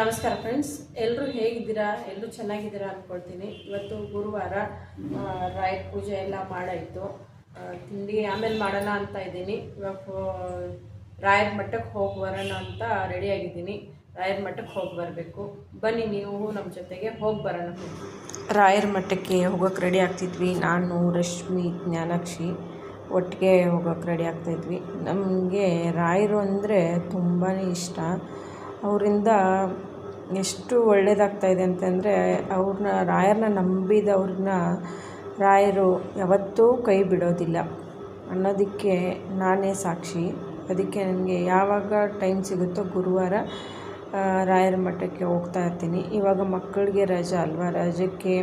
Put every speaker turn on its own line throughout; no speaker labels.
ನಮಸ್ಕಾರ ಫ್ರೆಂಡ್ಸ್ ಎಲ್ಲರೂ ಹೇಗಿದ್ದೀರಾ? ಎಲ್ಲರೂ ಚೆನ್ನಾಗಿದ್ದೀರಾ ಅಂದ್ಕೊಳ್ತೀನಿ ಇವತ್ತು ಗುರುವಾರ ರಾಯರ್ ಪೂಜೆ ಎಲ್ಲ ಮಾಡಾಯಿತು. ತಿಂಡಿ ಆಮೇಲೆ ಮಾಡೋಣ ಅಂತ ಇದ್ದೀನಿ. ಇವಾಗ ರಾಯರ ಮಠಕ್ಕೆ ಹೋಗಿ ಬರೋಣ ಅಂತ ರೆಡಿಯಾಗಿದ್ದೀನಿ ರಾಯರ ಮಠಕ್ಕೆ ಹೋಗಿ ಬರಬೇಕು. ಬನ್ನಿ ನೀವು ನಮ್ಮ ಜೊತೆಗೆ ಹೋಗಿ ಬರೋಣ. ರಾಯರ ಮಠಕ್ಕೆ ಹೋಗೋಕೆ ರೆಡಿ ಆಗ್ತಿದ್ವಿ. ನಾನು, ರಶ್ಮಿ, ಜ್ಞಾನಾಕ್ಷಿ. ಒಟ್ಟಿಗೆ ಹೋಗೋಕೆ ರೆಡಿ ಆಗ್ತಾಯಿದ್ವಿ ನಮಗೆ ರಾಯರು ಅಂದರೆ ತುಂಬಾ ಇಷ್ಟ. ಅವರಿಂದ ಎಷ್ಟು ಒಳ್ಳೆಯದಾಗ್ತಾಯಿದೆ ಅಂತಂದರೆ ಅವ್ರನ್ನ ರಾಯರನ್ನ ನಂಬಿದವ್ರನ್ನ ರಾಯರು ಯಾವತ್ತೂ ಕೈ ಬಿಡೋದಿಲ್ಲ. ಅನ್ನೋದಕ್ಕೆ ನಾನೇ ಸಾಕ್ಷಿ. ಅದಕ್ಕೆ ನನಗೆ ಯಾವಾಗ ಟೈಮ್ ಸಿಗುತ್ತೋ ಗುರುವಾರ ರಾಯರ ಮಠಕ್ಕೆ ಹೋಗ್ತಾ ಇರ್ತೀನಿ. ಇವಾಗ ಮಕ್ಕಳಿಗೆ ರಜಾ ಅಲ್ವಾ? ರಜಕ್ಕೆ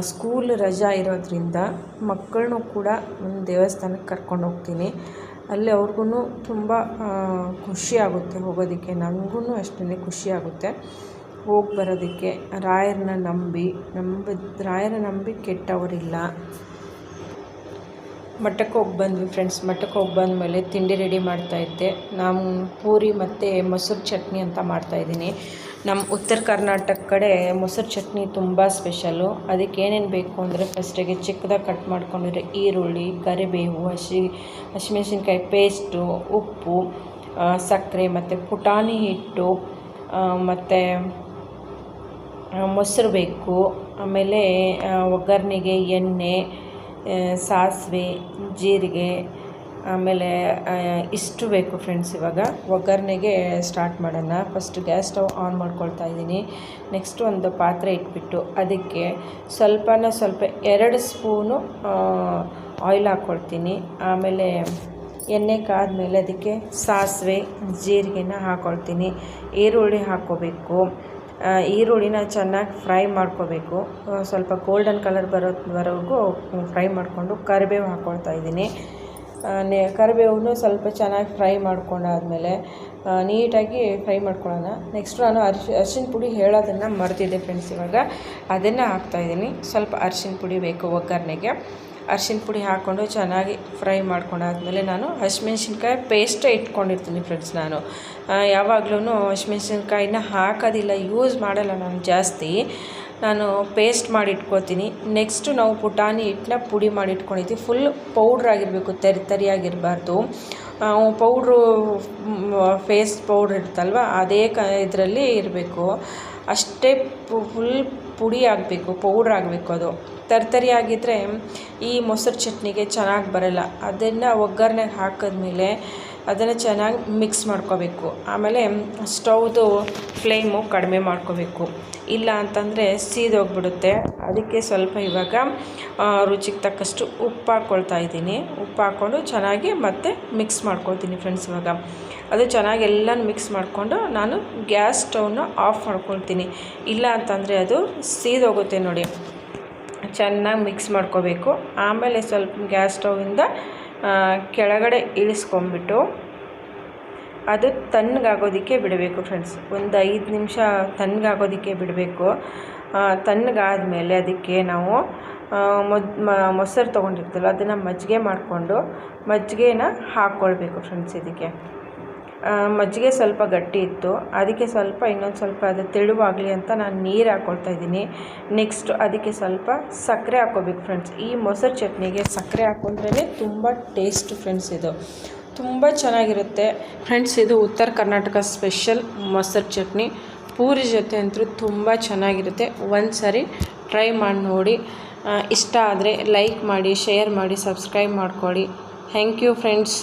ಸ್ಕೂಲ್ ರಜಾ ಇರೋದ್ರಿಂದ ಮಕ್ಕಳನ್ನೂ ಕೂಡ ಒಂದು ದೇವಸ್ಥಾನಕ್ಕೆ ಕರ್ಕೊಂಡು ಹೋಗ್ತೀನಿ. ಅಲ್ಲಿ ಅವ್ರಿಗೂ ತುಂಬ ಖುಷಿ ಆಗುತ್ತೆ ಹೋಗೋದಕ್ಕೆ. ನನಗೂ ಅಷ್ಟೇ ಖುಷಿ ಆಗುತ್ತೆ. ಹೋಗಿ ಬರೋದಕ್ಕೆ. ರಾಯರನ್ನ ನಂಬಿ ನಂಬಿ ರಾಯರ ನಂಬಿ ಕೆಟ್ಟವರಿಲ್ಲ. ಮಠಕ್ಕೆ ಹೋಗಿ ಬಂದ್ವಿ ಫ್ರೆಂಡ್ಸ್ ಮಠಕ್ಕೆ ಹೋಗಿ ಬಂದಮೇಲೆ ತಿಂಡಿ ರೆಡಿ ಮಾಡ್ತಾಯಿದ್ದೆ ನಾನು ಪೂರಿ ಮತ್ತು ಮೊಸರು ಚಟ್ನಿ ಅಂತ ಮಾಡ್ತಾಯಿದ್ದೀನಿ ನಮ್ಮ ಉತ್ತರ ಕರ್ನಾಟಕ ಕಡೆ ಮೊಸರು ಚಟ್ನಿ ತುಂಬ ಸ್ಪೆಷಲು ಅದಕ್ಕೆ ಏನೇನು ಬೇಕು ಅಂದರೆ ಫಸ್ಟಿಗೆ ಚಿಕ್ಕದಾಗಿ ಕಟ್ ಮಾಡ್ಕೊಂಡಿರೋ ಈರುಳ್ಳಿ, ಕರಿಬೇವು, ಹಸಿ, ಹಸಿಮೆಣಸಿನ್ಕಾಯಿ ಪೇಸ್ಟು ಉಪ್ಪು ಸಕ್ಕರೆ ಮತ್ತು ಪುಟಾಣಿ ಹಿಟ್ಟು ಮತ್ತು ಮೊಸರು ಬೇಕು. ಆಮೇಲೆ ಒಗ್ಗರಣೆಗೆ ಎಣ್ಣೆ ಸಾಸಿವೆ, ಜೀರಿಗೆ, ಆಮೇಲೆ ಇಷ್ಟು ಬೇಕು ಫ್ರೆಂಡ್ಸ್ ಇವಾಗ. ಒಗ್ಗರಣೆಗೆ ಸ್ಟಾರ್ಟ್ ಮಾಡೋಣ. ಫಸ್ಟ್ ಗ್ಯಾಸ್ ಸ್ಟವ್ ಆನ್ ಮಾಡ್ಕೊಳ್ತಾ ಇದ್ದೀನಿ. ನೆಕ್ಸ್ಟ್ ಒಂದು ಪಾತ್ರೆ ಇಟ್ಬಿಟ್ಟು ಅದಕ್ಕೆ ಸ್ವಲ್ಪನ ಸ್ವಲ್ಪ ಎರಡು ಸ್ಪೂನು ಆಯಿಲ್ ಹಾಕ್ಕೊಳ್ತೀನಿ ಆಮೇಲೆ ಎಣ್ಣೆ ಕಾದ್ಮೇಲೆ ಅದಕ್ಕೆ ಸಾಸಿವೆ, ಜೀರಿಗೆನ ಹಾಕ್ಕೊಳ್ತೀನಿ ಈರುಳ್ಳಿ ಹಾಕ್ಕೋಬೇಕು. ಈರುಳ್ಳಿನ ಚೆನ್ನಾಗಿ ಫ್ರೈ ಮಾಡ್ಕೋಬೇಕು. ಸ್ವಲ್ಪ ಗೋಲ್ಡನ್ ಕಲರ್ ಬರೋವರೆಗೂ ಫ್ರೈ ಮಾಡಿಕೊಂಡು ಕರಿಬೇವು ಹಾಕ್ಕೊಳ್ತಾ ಇದ್ದೀನಿ. ನೆ ಕರಿಬೇವನ್ನು ಸ್ವಲ್ಪ ಚೆನ್ನಾಗಿ ಫ್ರೈ ಮಾಡ್ಕೊಂಡಾದ್ಮೇಲೆ ನೀಟಾಗಿ ಫ್ರೈ ಮಾಡ್ಕೊಳ್ಳೋಣ. ನೆಕ್ಸ್ಟ್ ನಾನು ಅರ್ಶಿ, ಅರ್ಶಿನ ಪುಡಿ ಹೇಳೋದನ್ನು ಮರೆತಿದ್ದೆ ಫ್ರೆಂಡ್ಸ್ ಇವಾಗ. ಅದನ್ನು ಹಾಕ್ತಾಯಿದ್ದೀನಿ ಸ್ವಲ್ಪ ಅರ್ಶಿನ ಪುಡಿ ಬೇಕು ಒಗ್ಗರಣೆಗೆ. ಅರ್ಶಿನ ಪುಡಿ ಹಾಕ್ಕೊಂಡು ಚೆನ್ನಾಗಿ ಫ್ರೈ ಮಾಡ್ಕೊಂಡಾದ್ಮೇಲೆ ನಾನು ಹಸಿಮೆಣ್ಸಿನ್ಕಾಯಿ ಪೇಸ್ಟೇ ಇಟ್ಕೊಂಡಿರ್ತೀನಿ ಫ್ರೆಂಡ್ಸ್ ನಾನು. ಯಾವಾಗಲೂ ಹಸಿಮೆಣ್ಸಿನ್ಕಾಯಿನ ಹಾಕೋದಿಲ್ಲ ಯೂಸ್ ಮಾಡಲ್ಲ ನಾನು ಜಾಸ್ತಿ. ನಾನು ಪೇಸ್ಟ್ ಮಾಡಿ ಇಟ್ಕೋತೀನಿ ನೆಕ್ಸ್ಟು ನಾವು ಪುಟಾಣಿ ಹಿಟ್ಟನ್ನ ಪುಡಿ ಮಾಡಿ ಇಟ್ಕೊಂಡಿದ್ದೀವಿ ಫುಲ್ ಪೌಡ್ರ್ ಆಗಿರಬೇಕು, ತರಿ ತರಿಯಾಗಿರಬಾರ್ದು. ಪೌಡ್ರು ಫೇಸ್ ಪೌಡ್ರ್ ಇರುತ್ತಲ್ವ, ಅದೇ ಕ, ಇದರಲ್ಲಿ ಇರಬೇಕು. ಅಷ್ಟೇ ಫುಲ್ ಪುಡಿ ಆಗಬೇಕು ಪೌಡ್ರ್ ಆಗಬೇಕು ಅದು. ತರ್ತರಿ ಆಗಿದ್ದರೆ ಈ ಮೊಸರು ಚಟ್ನಿಗೆ ಚೆನ್ನಾಗಿ ಬರಲ್ಲ. ಅದನ್ನು ಒಗ್ಗರಣೆಗೆ ಹಾಕಿದ್ಮೇಲೆ ಅದನ್ನು ಚೆನ್ನಾಗಿ ಮಿಕ್ಸ್ ಮಾಡ್ಕೋಬೇಕು. ಆಮೇಲೆ ಸ್ಟೌದು ಫ್ಲೇಮು ಕಡಿಮೆ ಮಾಡ್ಕೋಬೇಕು. ಇಲ್ಲ ಅಂತಂದರೆ ಸೀದೋಗ್ಬಿಡುತ್ತೆ ಅದಕ್ಕೆ ಸ್ವಲ್ಪ ಇವಾಗ ರುಚಿಗೆ ತಕ್ಕಷ್ಟು ಉಪ್ಪು ಹಾಕ್ಕೊಳ್ತಾ ಇದ್ದೀನಿ. ಉಪ್ಪು ಹಾಕ್ಕೊಂಡು ಚೆನ್ನಾಗಿ ಮತ್ತೆ ಮಿಕ್ಸ್ ಮಾಡ್ಕೊಳ್ತೀನಿ ಫ್ರೆಂಡ್ಸ್ ಇವಾಗ. ಅದು ಚೆನ್ನಾಗಿ ಎಲ್ಲನೂ ಮಿಕ್ಸ್ ಮಾಡಿಕೊಂಡು ನಾನು ಗ್ಯಾಸ್ ಸ್ಟೌವ್ನ ಆಫ್ ಮಾಡ್ಕೊಳ್ತೀನಿ. ಇಲ್ಲ ಅಂತಂದರೆ ಅದು ಸೀದೋಗುತ್ತೆ ನೋಡಿ. ಚೆನ್ನಾಗಿ ಮಿಕ್ಸ್ ಮಾಡ್ಕೋಬೇಕು. ಆಮೇಲೆ ಸ್ವಲ್ಪ ಗ್ಯಾಸ್ ಸ್ಟೌವಿಂದ ಕೆಳಗಡೆ ಇಳಿಸ್ಕೊಂಬಿಟ್ಟು ಅದು ತಣ್ಣಗಾಗೋದಕ್ಕೆ ಬಿಡಬೇಕು ಫ್ರೆಂಡ್ಸ್ ಒಂದು ಐದು ನಿಮಿಷ ತಣ್ಣಗಾಗೋದಕ್ಕೆ ಬಿಡಬೇಕು. ತಣ್ಣಗಾದ್ಮೇಲೆ ಅದಕ್ಕೆ ನಾವು ಮೊದ್ ಮೊಸರು ತೊಗೊಂಡಿರ್ತೀವಲ್ಲ ಅದನ್ನು ಮಜ್ಜಿಗೆ ಮಾಡಿಕೊಂಡು ಮಜ್ಜಿಗೆನ ಹಾಕ್ಕೊಳ್ಬೇಕು ಫ್ರೆಂಡ್ಸ್ ಇದಕ್ಕೆ. ಮಜ್ಜಿಗೆ ಸ್ವಲ್ಪ ಗಟ್ಟಿ ಇತ್ತು. ಅದಕ್ಕೆ ಸ್ವಲ್ಪ, ಇನ್ನೊಂದು ಸ್ವಲ್ಪ ಅದು ತೆಳುವಾಗಲಿ ಅಂತ ನಾನು ನೀರು ಹಾಕ್ಕೊಳ್ತಾ ಇದ್ದೀನಿ. ನೆಕ್ಸ್ಟ್ ಅದಕ್ಕೆ ಸ್ವಲ್ಪ ಸಕ್ಕರೆ ಹಾಕ್ಕೋಬೇಕು ಫ್ರೆಂಡ್ಸ್ ಈ ಮೊಸರು ಚಟ್ನಿಗೆ ಸಕ್ಕರೆ ಹಾಕ್ಕೊಂಡ್ರೇ ತುಂಬ ಟೇಸ್ಟ್ ಫ್ರೆಂಡ್ಸ್ ಇದು. ತುಂಬ ಚೆನ್ನಾಗಿರುತ್ತೆ. ಫ್ರೆಂಡ್ಸ್ ಇದು ಉತ್ತರ ಕರ್ನಾಟಕ ಸ್ಪೆಷಲ್ ಮೊಸರು ಚಟ್ನಿ. ಪೂರಿ ಜೊತೆ ಅಂತೂ ತುಂಬ ಚೆನ್ನಾಗಿರುತ್ತೆ. ಒಂದು ಸಾರಿ ಟ್ರೈ ಮಾಡಿ ನೋಡಿ. ಇಷ್ಟ ಆದರೆ ಲೈಕ್ ಮಾಡಿ ಶೇರ್ ಮಾಡಿ ಸಬ್ಸ್ಕ್ರೈಬ್ ಮಾಡ್ಕೊಳ್ಳಿ. Thank you friends